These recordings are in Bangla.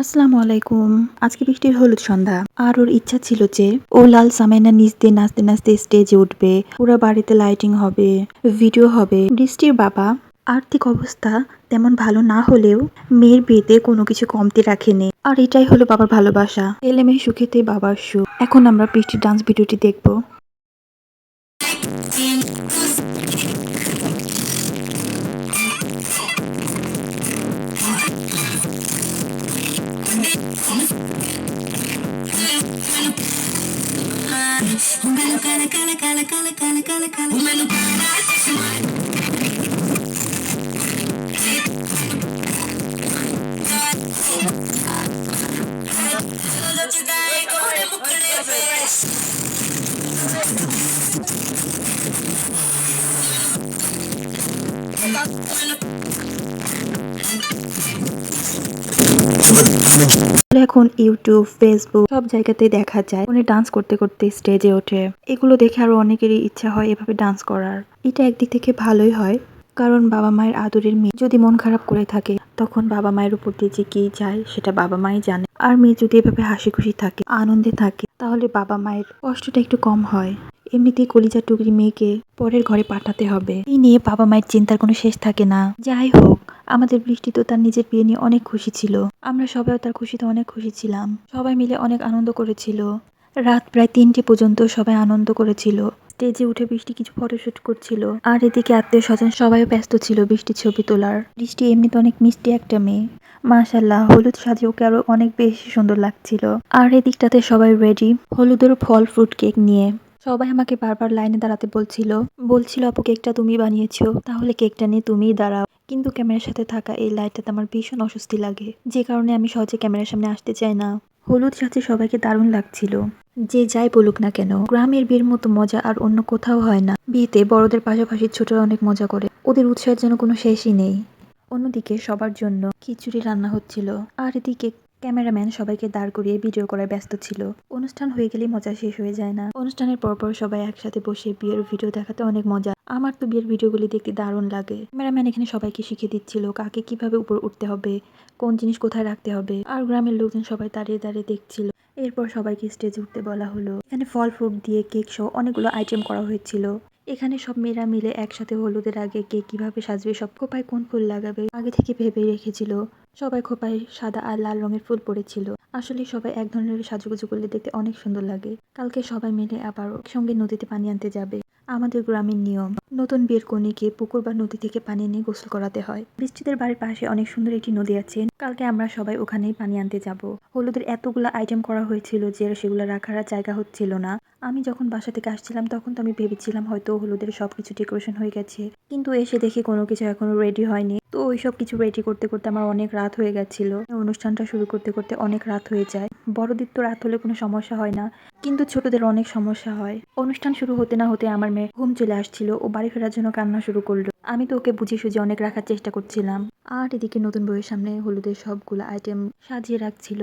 আসসালামু আলাইকুম। আজকে বৃষ্টির হলুদ সন্ধ্যা। আর ওর ইচ্ছা ছিল যে ও লাল সামাইনা নিচ দিয়ে নাচতে নাচতে স্টেজে উঠবে। পুরো বাড়িতে লাইটিং হবে, ভিডিও হবে। বৃষ্টির বাবা, আর্থিক অবস্থা তেমন ভালো না হলেও মেয়ের বিয়েতে কোনো কিছু কমতি রাখেনি। আর এটাই হলো বাবার ভালোবাসা। এলে মেয়ে সুখেতে বাবার সুখ। এখন আমরা বৃষ্টির ডান্স ভিডিওটি দেখব। cala, cala, cala, cala, cala, cala, cala. O meu paraíso se manda. Thank you. এখন ইউটিউব ফেসবুক সব জায়গাতে দেখা যায়। উনি ডান্স করতে করতে স্টেজে ওঠে। এগুলো দেখে আরও অনেকেরই ইচ্ছা হয় এভাবে ডান্স করার। এটা একদিক থেকে ভালোই হয়, কারণ বাবা মায়ের আদরের মেয়ে যদি মন খারাপ করে থাকে, তখন বাবা মায়ের উপর দিয়ে যে কি যায়, সেটা বাবা মাই জানে। আর মেয়ে যদি এভাবে হাসি খুশি থাকে, আনন্দে থাকে, তাহলে বাবা মায়ের কষ্টটা একটু কম হয়। এমনিতেই কলিজা টুকরি মেয়েকে পরের ঘরে পাঠাতে হবে। এই নিয়ে বাবা মায়ের চিন্তার কোনো শেষ থাকে না। যাই হোক, আমাদের বৃষ্টি তো তার নিজের বিয়ে নিয়ে অনেক খুশি ছিল। আমরা সবাই তার খুশিতে অনেক খুশি ছিলাম। সবাই মিলে অনেক আনন্দ করেছিল। রাত প্রায় তিনটে পর্যন্ত সবাই আনন্দ করেছিল। স্টেজে উঠে বৃষ্টি কিছু ফটোশুট করছিল। আর এদিকে আত্মীয় স্বজন সবাই ব্যস্ত ছিল বৃষ্টির ছবি তোলার। বৃষ্টি এমনিতে অনেক মিষ্টি একটা মেয়ে। মাশাল্লাহ হলুদ সাজে ওকে আরও অনেক বেশি সুন্দর লাগছিল। আর এদিকটাতে সবাই রেডি হলুদের ফল ফ্রুট কেক নিয়ে। সবাই আমাকে বারবার লাইনে দাঁড়াতে বলছিল বলছিল, আপু, কেকটা তুমি বানিয়েছো, তাহলে কেকটা নিয়ে তুমিই দাঁড়াও। কিন্তু ক্যামেরার সাথে থাকা এই লাইটটাতে আমার ভীষণ অস্বস্তি লাগে, যে কারণে আমি সহজে ক্যামেরার সামনে আসতে চাই না। হলুদ সাথে সবাইকে দারুণ লাগছিল। যে যাই বলুক না কেন, গ্রামের বিয়ের মতো মজা আর অন্য কোথাও হয় না। বিয়েতে বড়দের পাশাপাশি ছোটরা অনেক মজা করে। ওদের উৎসাহের যেন কোনো শেষই নেই। অন্যদিকে সবার জন্য খিচুড়ি রান্না হচ্ছিল। আর এদিকে ক্যামেরাম্যান সবাইকে দাঁড় করিয়ে ভিডিও করায় ব্যস্ত ছিল। অনুষ্ঠান হয়ে গেলেই মজা শেষ হয়ে যায় না। অনুষ্ঠানের পরপর সবাই একসাথে বসে বিয়ের ভিডিও দেখাতে অনেক মজা। আমার তো বিয়ের ভিডিওগুলি দেখতে দারুণ লাগে। ক্যামেরাম্যান এখানে সবাইকে শিখিয়ে দিচ্ছিল কাকে কীভাবে উপর উঠতে হবে, কোন জিনিস কোথায় রাখতে হবে আর গ্রামের লোকজন সবাই দাঁড়িয়ে দাঁড়িয়ে দেখছিল। এরপর সবাইকে স্টেজে উঠতে বলা হলো। এখানে ফল ফ্রুট দিয়ে কেক সহ অনেকগুলো আইটেম করা হয়েছিল। এখানে সব মেয়েরা মিলে একসাথে হলুদের আগে কে কীভাবে সাজবে, সব খোপায় কোন ফুল লাগাবে, আগে থেকে ভেবে রেখেছিল। সবাই খোপায় সাদা আর লাল রঙের ফুল পড়েছিল। আসলে সবাই এক ধরনের সাজুগুজু করলে দেখতে অনেক সুন্দর লাগে। কালকে সবাই মিলে আবার সঙ্গে নদীতে পানি আনতে যাবে। আমাদের গ্রামের নিয়ম, নতুন বিয়ের কনেকে পুকুর বা নদী থেকে পানি নিয়ে গোসল করাতে হয়। বৃষ্টিদের বাড়ির পাশে অনেক সুন্দর একটি নদী আছে। কালকে আমরা সবাই ওখানেই পানি আনতে যাব। হলুদের এতগুলো আইটেম করা হয়েছিল যে সেগুলো রাখার জায়গা হচ্ছিল না। আমি যখন বাসা থেকে আসছিলাম তখন তো আমি ভেবেছিলাম হয়তো হলুদের সবকিছু ডেকোরেশন হয়ে গেছে। কিন্তু এসে দেখি কোনো কিছু এখনও রেডি হয়নি। ওই সব কিছু রেডি করতে করতে আমার অনেক রাত হয়ে গেছিল। অনুষ্ঠানটা শুরু করতে করতে অনেক রাত হয়ে যায়। বড়দের তো রাত হলে কোনো সমস্যা হয় না, কিন্তু ছোটদের অনেক সমস্যা হয়। অনুষ্ঠান শুরু হতে না হতে আমার মেয়ে ঘুম চলে আসছিল ও বাড়ি ফেরার জন্য কান্না শুরু করল। আমি তো ওকে বুঝিয়ে সুঝে অনেক রাখার চেষ্টা করছিলাম। আর এদিকে নতুন বইয়ের সামনে হলুদের সবগুলো আইটেম সাজিয়ে রাখছিল।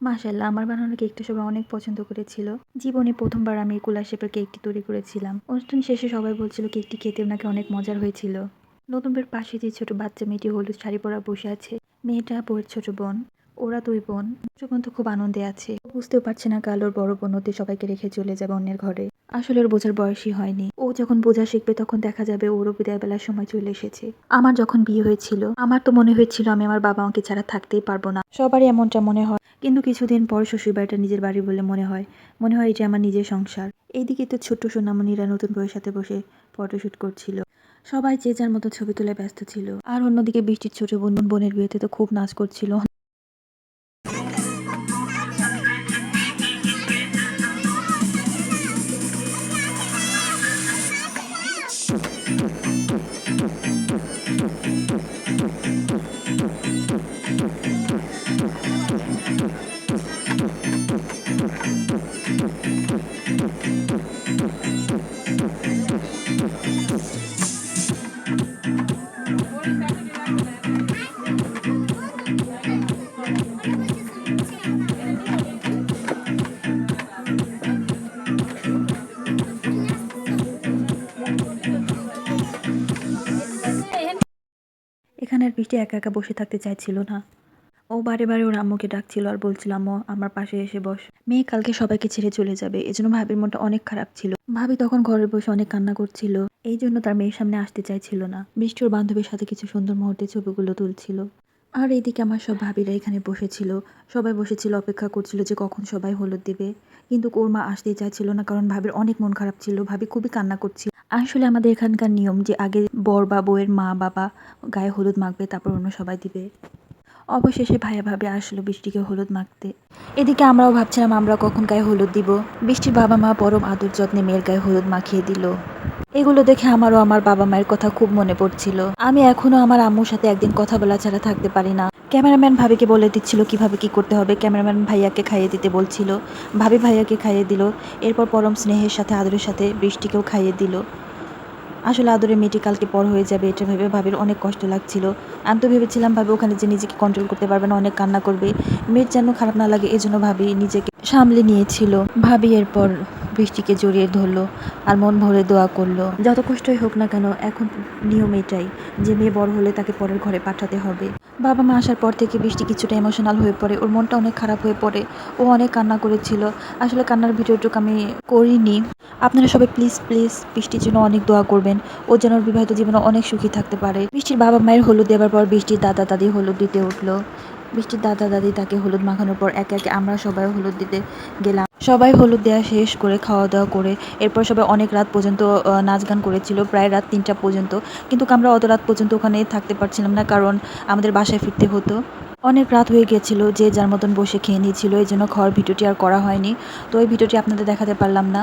মাশাল্লাহ আমার বানানো কেকটা সবাই অনেক পছন্দ করেছিল। জীবনে প্রথমবার আমি কুলা শেপের কেকটি তৈরি করেছিলাম। অনুষ্ঠান শেষে সবাই বলছিল কেকটি খেতেও নাকি অনেক মজার হয়েছিল। নতুন বইয়ের পাশে যে ছোট বাচ্চা মেয়েটি হলুদ শাড়ি পরা বসে আছে, মেয়েটা বইয়ের ছোট বোন, ওরা দুই বোন। ছোট খুব আনন্দে আছে। বুঝতেও পারছে না কাল ওর বড় বোন ওদের সবাইকে রেখে চলে যাবে অন্যের ঘরে। আসলে ওর বোঝার বয়সই হয়নি। ও যখন বোঝা শিখবে তখন দেখা যাবে ওরও বিদায় বেলার সময় চলে এসেছে। আমার যখন বিয়ে হয়েছিল, আমার তো মনে হয়েছিল আমি আমার বাবা মাকে ছাড়া থাকতেই পারব না। সবারই এমনটা মনে হয়। কিন্তু কিছুদিন পর শ্বশুর বাড়িটা নিজের বাড়ি বলে মনে হয়। মনে হয় এটা আমার নিজের সংসার। এইদিকে তো ছোট্ট সোনামণিরা নতুন বইয়ের সাথে বসে ফটোশ্যুট করছিল। সবাই যে যার মতো ছবি তুলে ব্যস্ত ছিল। আর অন্যদিকে বৃষ্টির ছোট বোন বোনের বিয়েতে তো খুব নাচ করছিল। এখানে আর বৃষ্টি একা একা বসে থাকতে চাইছিল না। ও বারে বারে ওর আম্মুকে ডাকছিল আর বলছিল, আম্মু, আমার পাশে এসে বস। মেয়ে কালকে সবাইকে ছেড়ে চলে যাবে, এজন্য ভাবির মনটা অনেক খারাপ ছিল। ভাবি তখন ঘরে বসে অনেক কান্না করছিল, এই জন্য তার মেয়ের সামনে আসতে চাইছিল না। বৃষ্টি ওর বান্ধবীর সাথে কিছু সুন্দর মুহূর্তে ছবিগুলো তুলছিল। আর এইদিকে আমার সব ভাবিরা এখানে বসেছিল, সবাই বসেছিল, অপেক্ষা করছিল যে কখন সবাই হলুদ দিবে। কিন্তু ওর মা আসতেই চাইছিল না, কারণ ভাবির অনেক মন খারাপ ছিল, ভাবি খুবই কান্না করছিল। আসলে আমাদের এখানকার নিয়ম যে আগে বর বা বউয়ের মা, বাবা গায়ে হলুদ মাখবে, তারপর অন্য সবাই দিবে। অবশেষে ভাইয়া ভাবে আসলো বৃষ্টিকে হলুদ মাখতে। এদিকে আমরাও ভাবছিলাম আমরা কখন গায়ে হলুদ দিব। বৃষ্টির বাবা মা পরম আদর যত্নে মেয়ের গায়ে হলুদ মাখিয়ে দিল। এগুলো দেখে আমারও আমার বাবা মায়ের কথা খুব মনে পড়ছিল। আমি এখনও আমার আম্মুর সাথে একদিন কথা বলা ছাড়া থাকতে পারি না। ক্যামেরাম্যান ভাবিকে বলে দিচ্ছিল কীভাবে কি করতে হবে। ক্যামেরাম্যান ভাইয়াকে খাইয়ে দিতে বলছিল। ভাবি ভাইয়াকে খাইয়ে দিল। এরপর পরম স্নেহের সাথে, আদরের সাথে বৃষ্টিকেও খাইয়ে দিল। আসলে আদরের মেয়েটি কালকে পর হয়ে যাবে, এটা ভেবে ভাবির অনেক কষ্ট লাগছিল। আমি তো ভেবেছিলাম ভাবি ওখানে যে নিজেকে কন্ট্রোল করতে পারবে না, অনেক কান্না করবে। মেয়ের যেন খারাপ না লাগে, এজন্য ভাবি নিজেকে সামলে নিয়েছিল। ভাবি এরপর বৃষ্টিকে জড়িয়ে ধরলো আর মন ভরে দোয়া করল। যত কষ্টই হোক না কেন, এখন নিয়ম এটাই যে মেয়ে বড় হলে তাকে পরের ঘরে পাঠাতে হবে। বাবা মা আসার পর থেকে বৃষ্টি কিছুটা ইমোশনাল হয়ে পড়ে, ওর মনটা অনেক খারাপ হয়ে পড়ে। ও অনেক কান্না করেছিল। আসলে কান্নার ভিডিওটুকু আমি করিনি। আপনারা সবাই প্লিজ প্লিজ বৃষ্টির জন্য অনেক দোয়া করবেন। ও যেন বিবাহিত জীবনে অনেক সুখী থাকতে পারে। বৃষ্টির বাবা মায়ের হলুদ দেওয়ার পর বৃষ্টির দাদা দাদি হলুদ দিতে উঠল। বৃষ্টির দাদা দাদি তাকে হলুদ মাখানোর পর একে একে আমরা সবাই হলুদ দিতে গেলাম। সবাই হলুদ দেওয়া শেষ করে খাওয়া দাওয়া করে এরপর সবাই অনেক রাত পর্যন্ত নাচ গান করেছিল, প্রায় রাত তিনটা পর্যন্ত। কিন্তু আমরা অত রাত পর্যন্ত ওখানে থাকতে পারছিলাম না কারণ আমাদের বাসায় ফিরতে হতো। অনেক রাত হয়ে গিয়েছিল, যে যার মতন বসে খেয়ে নিয়েছিল, এই জন্য খাওয়ার ভিডিওটি আর করা হয়নি। তো ওই ভিডিওটি আপনাদের দেখাতে পারলাম না।